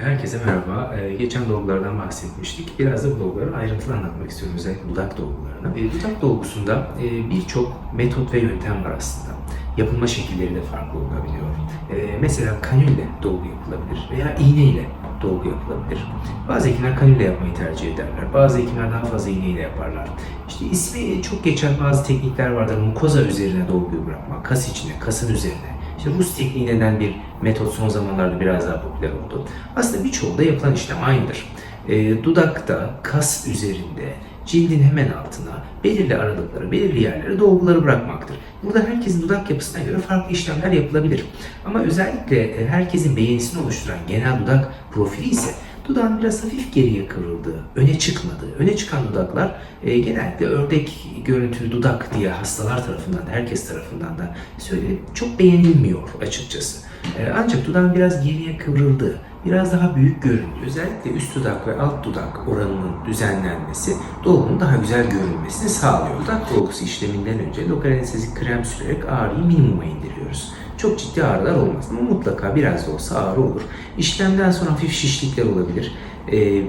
Herkese merhaba. Ee, geçen dolgulardan bahsetmiştik. Biraz da bu dolguları ayrıntılı anlatmak istiyorum. Özellikle dudak dolgularını. Ee, dudak dolgusunda e, birçok metot ve yöntem var aslında. Yapılma şekilleri de farklı olabiliyor. Ee, mesela kanülle dolgu yapılabilir veya iğneyle dolgu yapılabilir. Bazı hekimler kanülle yapmayı tercih ederler. Bazı hekimler daha fazla iğneyle yaparlar. İşte ismi çok geçen bazı teknikler vardır. Mukoza üzerine dolguyu bırakmak, kas içine, kasın üzerine. İşte Rus tekniği denen bir metot son zamanlarda biraz daha popüler oldu. Aslında birçoğu da yapılan işlem aynıdır. E, dudakta, kas üzerinde, cildin hemen altına belirli aralıkları, belirli yerlere dolguları bırakmaktır. Burada herkesin dudak yapısına göre farklı işlemler yapılabilir. Ama özellikle e, herkesin beğenisini oluşturan genel dudak profili ise dudağın biraz hafif geriye kıvrıldığı, öne çıkmadığı, öne çıkan dudaklar e, genellikle ördek görüntülü dudak diye hastalar tarafından da, herkes tarafından da söylenip çok beğenilmiyor açıkçası. E, ancak dudağın biraz geriye kıvrıldığı, biraz daha büyük göründüğü, özellikle üst dudak ve alt dudak oranının düzenlenmesi dolgunun daha güzel görünmesini sağlıyor. Dudak dolgusu işleminden önce lokal anestezik krem sürerek ağrıyı minimuma indiriyoruz. Çok ciddi ağrılar olmaz ama mutlaka biraz da olsa ağrı olur. İşlemden sonra hafif şişlikler olabilir. E,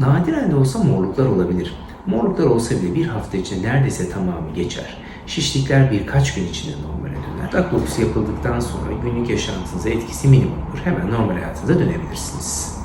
nadiren de olsa morluklar olabilir. Morluklar olsa bile bir hafta içinde neredeyse tamamı geçer. Şişlikler birkaç gün içinde normale döner. Dokusu yapıldıktan sonra günlük yaşantınıza etkisi minimumdur. Hemen normal hayatınıza dönebilirsiniz.